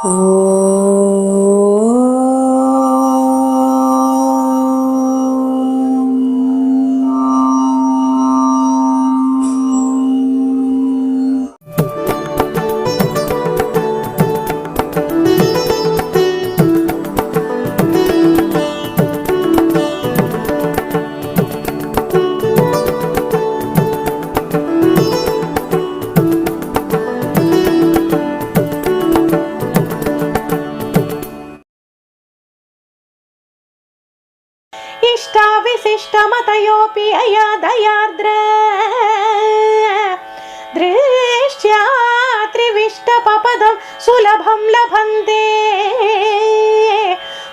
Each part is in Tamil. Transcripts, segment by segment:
然 तयोपि अयादयार्द्र दृष्ट्या त्रिविष्टपदं सुलभं लभन्ते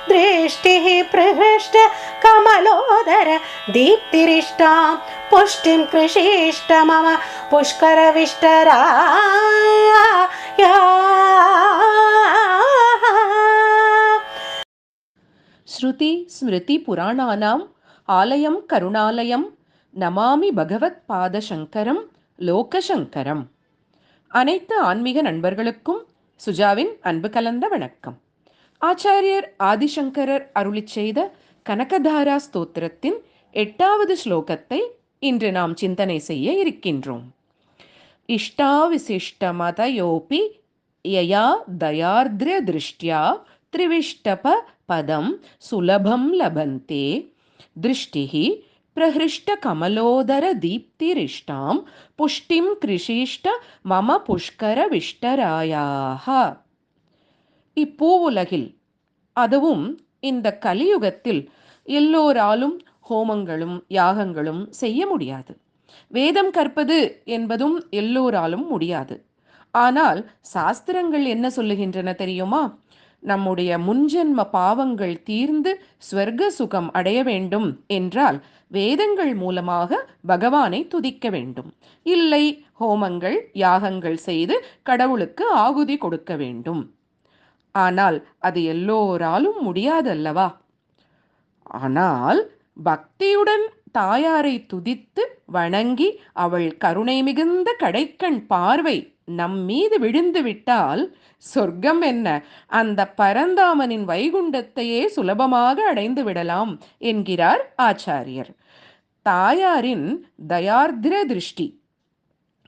दृष्टिः प्रहृष्ट कमलोदर दीप्तिरिष्टां पुष्टिं कृषिष्ट मम पुष्करविष्टरा ஆலயம் கருணாலயம் நமாமி பகவத்பாதசங்கரம் லோகசங்கரம். அனைத்து ஆன்மீக நண்பர்களுக்கும் சுஜாவின் அன்பு கலந்த வணக்கம். ஆச்சாரியர் ஆதிசங்கரர் அருளி செய்த கனகதாரா ஸ்தோத்திரத்தின் எட்டாவது ஸ்லோகத்தை இன்று நாம் சிந்தனை செய்ய இருக்கின்றோம். இஷ்டாவிசிஷ்டமதயோபி யயா தயார்திர திருஷ்டியா திரிவிஷ்டப பதம் சுலபம் லபந்தே. दृष्टिः प्रहृष्टकमलोदरदीप्तिरिष्टां पुष्टिं कृषीष्ट मम புஷ்கரவிஷ்டராயாக இப்பூவுலகில் அதுவும் இந்த கலியுகத்தில் எல்லோராலும் ஹோமங்களும் யாகங்களும் செய்ய முடியாது வேதம் கற்பது என்பதும் எல்லோராலும் முடியாது ஆனால் சாஸ்திரங்கள் என்ன சொல்லுகின்றன தெரியுமா நம்முடைய முன்ஜென்ம பாவங்கள் தீர்ந்து ஸ்வர்க சுகம் அடைய வேண்டும் என்றால் வேதங்கள் மூலமாக பகவானை துதிக்க வேண்டும். இல்லை ஹோமங்கள் யாகங்கள் செய்து கடவுளுக்கு ஆகுதி கொடுக்க வேண்டும். ஆனால் அது எல்லோராலும் முடியாதல்லவா? ஆனால் பக்தியுடன் தாயாரை துதித்து வணங்கி அவள் கருணை மிகுந்த கடைக்கண் பார்வை நம் மீது விழுந்து விட்டால் சொர்க்கம் என்ன? அந்த பரந்தாமனின் வைகுண்டத்தையே சுலபமாக அடைந்து விடலாம் என்கிறார் ஆச்சாரியர். தாயாரின் தயார்திர திருஷ்டி.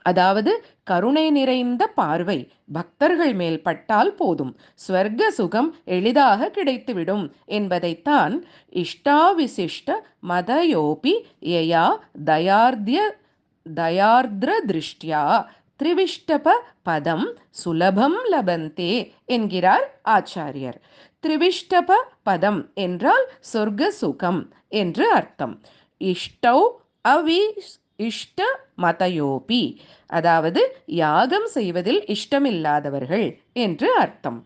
அதாவது கருணை நிறைந்த பார்வை பக்தர்கள் மேல் பட்டால் போதும் ஸ்வர்க்க சுகம் எளிதாக கிடைத்துவிடும் என்பதைத்தான் இஷ்டாவிசிஷ்ட மதயோபி யயா தயார்த்திய தயார்திர திருஷ்டியா திரிவிஷ்டப பதம் சுலபம் லபந்தே என்கிறார் ஆச்சாரியர். திரிவிஷ்டப பதம் என்றால் சொர்க்க சுகம் என்று அர்த்தம். இஷ்டௌ அவி இஷ்ட மதயோபி. அதாவது யாகம் செய்வதில் இஷ்டமில்லாதவர்கள் என்று அர்த்தம்.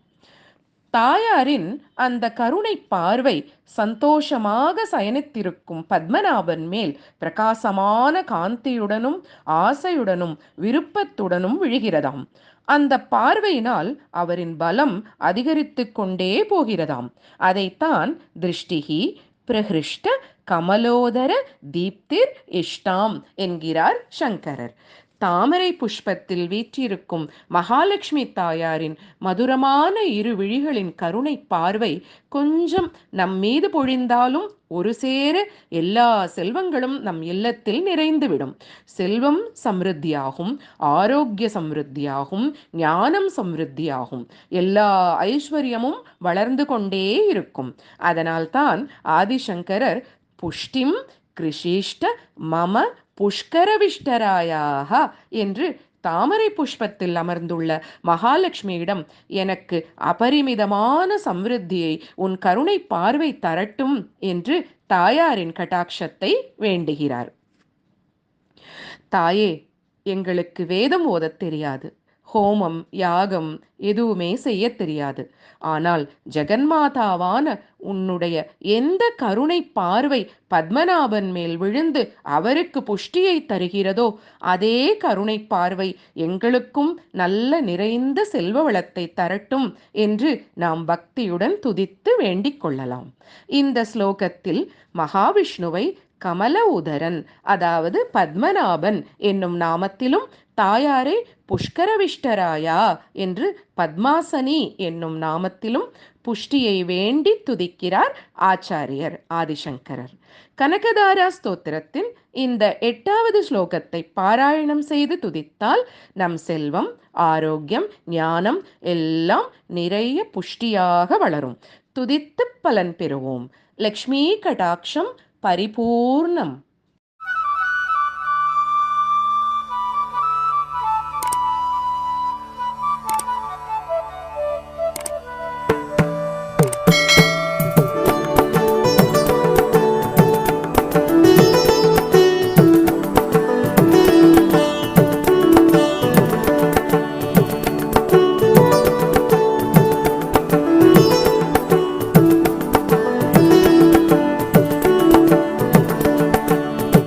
தாயாரின் அந்த கருணை பார்வை சந்தோஷமாக சயனித்திருக்கும் பத்மநாபன் மேல் பிரகாசமான காந்தியுடனும் ஆசையுடனும் விருப்பத்துடனும் விழுகிறதாம். அந்த பார்வையினால் அவரின் பலம் அதிகரித்து கொண்டே போகிறதாம். அதைத்தான் திருஷ்டிகி பிரகிருஷ்ட கமலோதர தீப்திர் இஷ்டாம் என்கிறார் சங்கரர். தாமரை புஷ்பத்தில் வீற்றிருக்கும் மகாலட்சுமி தாயாரின் மதுரமான இரு விழிகளின் கருணை பார்வை கொஞ்சம் நம் மீது பொழிந்தாலும் ஒரு சேர எல்லா செல்வங்களும் நம் இல்லத்தில் நிறைந்துவிடும். செல்வம் சம்ருத்தியாகும் ஆரோக்கிய சம்ருத்தியாகும் ஞானம் சம்ருத்தியாகும். எல்லா ஐஸ்வர்யமும் வளர்ந்து கொண்டே இருக்கும். அதனால்தான் ஆதிசங்கரர் புஷ்டிம் கிருஷிஷ்ட மம புஷ்கரவிஷ்டராயாக என்று தாமரை புஷ்பத்தில் அமர்ந்துள்ள மகாலட்சுமியிடம் எனக்கு அபரிமிதமான சம்ருத்தியை உன் கருணை பார்வை தரட்டும் என்று தாயாரின் கட்டாட்சத்தை வேண்டுகிறார். தாயே எங்களுக்கு வேதம் ஓதத் தெரியாது. ஹோமம் யாகம் எதுவுமே செய்ய தெரியாது. ஆனால் ஜெகன்மாதாவான உன்னுடைய எந்த கருணை பார்வை பத்மநாபன் மேல் விழுந்து அவருக்கு புஷ்டியை தருகிறதோ அதே கருணை பார்வை எங்களுக்கும் நல்ல நிறைந்த செல்வ வளத்தை தரட்டும் என்று நாம் பக்தியுடன் துதித்து வேண்டிக் கொள்ளலாம். இந்த ஸ்லோகத்தில் மகாவிஷ்ணுவை கமல உதரன் அதாவது பத்மநாபன் என்னும் நாமத்திலும் தாயாரே புஷ்கரவிஷ்டராயா என்று பத்மாசனி என்னும் நாமத்திலும் புஷ்டியை வேண்டி துதிக்கிறார் ஆச்சாரியர் ஆதிசங்கரர். கனகதாரா ஸ்தோத்திரத்தின் இந்த எட்டாவது ஸ்லோகத்தை பாராயணம் செய்து துதித்தால் நம் செல்வம் ஆரோக்கியம் ஞானம் எல்லாம் நிறைய புஷ்டியாக வளரும். துதித்து பலன் பெறுவோம். லக்ஷ்மி கடாட்சம் పరిపూర్ణం.